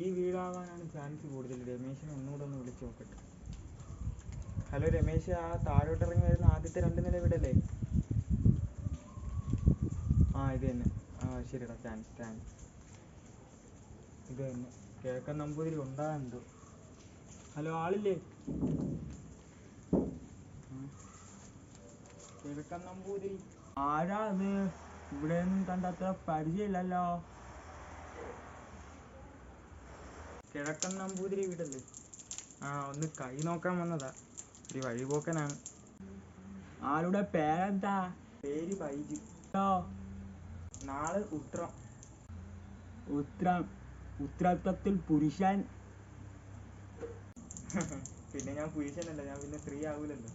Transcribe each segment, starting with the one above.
ഈ വീടാവാനാണ് ചാൻസ് കൂടുതൽ. രമേശിനെ ഒന്നുകൂടെ ഒന്ന് വിളിച്ചു നോക്കട്ടെ. ഹലോ രമേശ് ആ താഴോട്ട് ഇറങ്ങി വരുന്ന ആദ്യത്തെ രണ്ട് നില വീടല്ലേ? ആ ഇത് തന്നെ. ആ ശരിടാ താങ്ക്സ് താങ്ക്സ് ഇത് തന്നെ. കേൾക്കാൻ നമ്പൂതിരി ഉണ്ടാകുന്നുണ്ട് ഹലോ ആളില്ലേ? കേൾക്കാൻ നമ്പൂതിരി. ആരാ അത് ഇവിടെ ഒന്നും കണ്ടത്ര പരിചയമില്ലല്ലോ. കിഴക്കൻ നമ്പൂതിരി വീടല്ലേ ആ ഒന്ന് കൈ നോക്കാൻ വന്നതാ. ഒരു വഴിപോക്കനാണ്. ആളുടെ പേരെന്താ? പേര് ബൈജു നാളെ ഉത്രം. ഉത്രം. ഉത്രത്വത്തിൽ പുരുഷൻ. പിന്നെ ഞാൻ പുരുഷനല്ല ഞാൻ പിന്നെ സ്ത്രീ ആവൂലല്ലോ.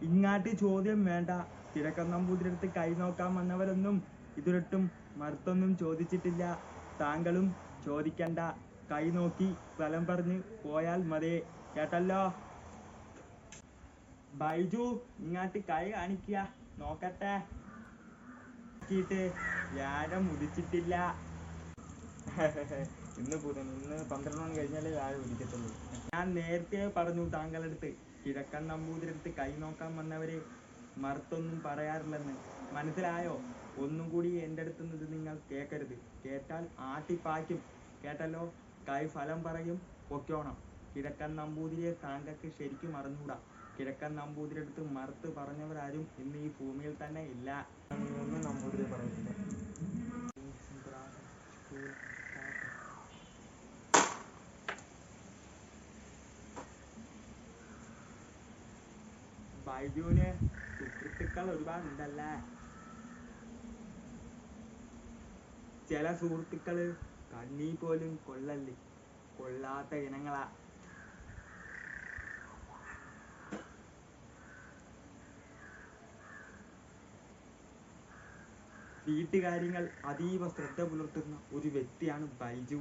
ഇങ്ങാട്ട് ചോദ്യം വേണ്ട. കിഴക്കൻ നമ്പൂതിരി അടുത്ത് കൈ നോക്കാൻ വന്നവരൊന്നും ഇതുവരെട്ടും മറുത്തൊന്നും ചോദിച്ചിട്ടില്ല. താങ്കളും ചോദിക്കണ്ട. കൈ നോക്കി സ്ഥലം പറഞ്ഞ് പോയാൽ മതി. കേട്ടല്ലോ? ബൈജു ഇങ്ങാട്ട് കൈ കാണിക്കുക നോക്കട്ടെ. വ്യാഴം ഉദിച്ചിട്ടില്ല. ഇന്ന് പുതിയ ഇന്ന് പന്ത്രണ്ട് മണി കഴിഞ്ഞാലേ വ്യാഴം ഉദിക്കത്തുള്ളൂ. ഞാൻ നേരത്തെ പറഞ്ഞു താങ്കളടുത്ത് കിഴക്കൻ നമ്പൂതിരടുത്ത് കൈ നോക്കാൻ വന്നവര് മറുത്തൊന്നും പറയാറില്ലെന്ന്. മനസ്സിലായോ? ഒന്നും കൂടി എന്റെ അടുത്ത് നിന്ന് ഇത് നിങ്ങൾ കേൾക്കരുത് കേട്ടാൽ ആട്ടിപ്പായ്ക്കും. കേട്ടല്ലോ? കൈ ഫലം പറയും പൊക്കോണം കിഴക്കൻ നമ്പൂതിരിയെ താങ്കൾക്ക് ശരിക്കും അറിഞ്ഞൂടാ. കിഴക്കൻ നമ്പൂതിരിയെടുത്ത് മറുത്ത് പറഞ്ഞവരാരും ഇന്ന് ഈ ഭൂമിയിൽ തന്നെ ഇല്ല. ഒന്നും നമ്പൂതിരി പറയത്തില്ല ബൈജുവിന് സുഹൃത്തുക്കൾ ഒരുപാടുണ്ടല്ലേ? ചില സുഹൃത്തുക്കൾ കണ്ണീ പോലും കൊള്ളല്ലേ? കൊള്ളാത്ത ഇനങ്ങളാ. വീട്ടുകാര്യങ്ങൾ അതീവ ശ്രദ്ധ പുലർത്തുന്ന ഒരു വ്യക്തിയാണ് ബൈജു.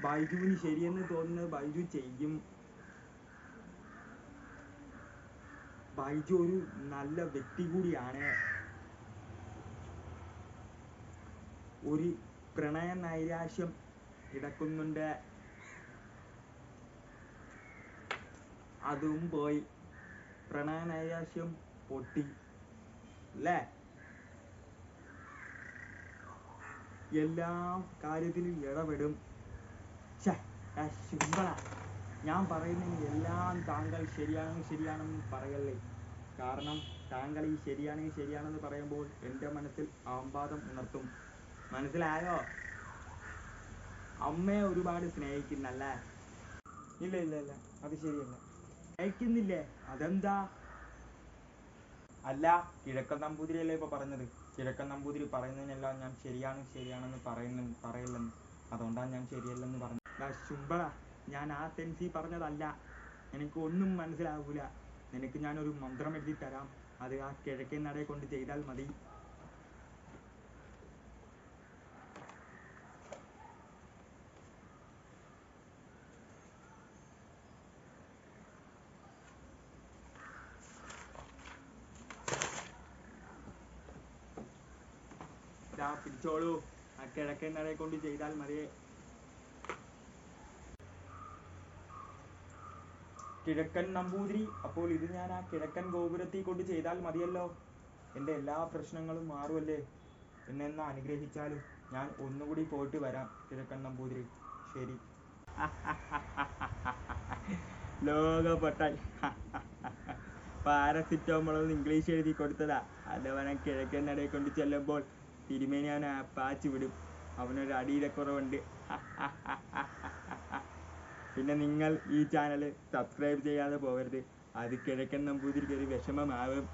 ബൈജുവിന് ശരിയെന്ന് തോന്നുന്നത് ബൈജു ചെയ്യും. ബൈജു ഒരു നല്ല വ്യക്തി കൂടിയാണ്. ഒരു പ്രണയ നൈരാശ്യം കിടക്കുന്നുണ്ട്. അതും പോയി. പ്രണയ നൈരാശ്യം പൊട്ടി. അല്ലേ? എല്ലാ കാര്യത്തിലും ഇടപെടും. ശുംബള. ഞാൻ പറയുന്നതിന് എല്ലാം താങ്കൾ ശരിയാണെന്ന് ശരിയാണെന്ന് പറയല്ലേ? കാരണം താങ്കൾ ഈ ശരിയാണെങ്കിൽ ശരിയാണെന്ന് പറയുമ്പോൾ എന്റെ മനസ്സിൽ ആമ്പാദം ഉണർത്തും. മനസ്സിലായോ? അമ്മയെ ഒരുപാട് സ്നേഹിക്കുന്നല്ലേ ഇല്ല ഇല്ല ഇല്ല. അത് ശരിയല്ല. സ്നേഹിക്കുന്നില്ലേ? അതെന്താ? അല്ല കിഴക്കൻ നമ്പൂതിരിയല്ലേ ഇപ്പൊ പറഞ്ഞത്. കിഴക്കൻ നമ്പൂതിരി പറയുന്നതിനെല്ലാം ഞാൻ ശരിയാണ് ശരിയാണെന്ന് പറയുന്ന പറയില്ലെന്ന്. അതുകൊണ്ടാണ് ഞാൻ ശരിയല്ലെന്ന് പറഞ്ഞത്. ശുംബള ഞാൻ ആ സെൻസി പറഞ്ഞതല്ല. എനിക്ക് ഒന്നും മനസ്സിലാവൂല. നിനക്ക് ഞാൻ ഒരു മന്ത്രം എഴുതി തരാം. അത് ആ കിഴക്കൻ നടയെ കൊണ്ട് ചെയ്താൽ മതി. ദാ പിടിച്ചോളൂ. ആ കിഴക്കൻ നടയെ കൊണ്ട് ചെയ്താൽ മതി. കിഴക്കൻ നമ്പൂതിരി അപ്പോൾ ഇത് ഞാൻ ആ കിഴക്കൻ ഗോപുരത്തിൽ കൊണ്ട് ചെയ്താൽ മതിയല്ലോ. എന്റെ എല്ലാ പ്രശ്നങ്ങളും മാറുമല്ലേ എന്നെ ഒന്ന് അനുഗ്രഹിച്ചാലും ഞാൻ ഒന്നുകൂടി പോയിട്ട് വരാം കിഴക്കൻ നമ്പൂതിരി. ശരി. ലോകപൊട്ടൽ. പാരസിറ്റമോൾ ഇംഗ്ലീഷ് എഴുതി കൊടുത്തതാ. അതവനെ കിഴക്കൻ നടയെ കൊണ്ട് ചെല്ലുമ്പോൾ തിരുമേനി അവനെ പാച്ച് വിടും. അവനൊരു അടിയിലക്കുറവുണ്ട് പിന്നെ നിങ്ങൾ ഈ ചാനൽ സബ്സ്ക്രൈബ് ചെയ്യാതെ പോകരുത്. അത് കിഴക്കൻ നമ്പൂതിരിക്ക് ഒരു വിഷമമാവും.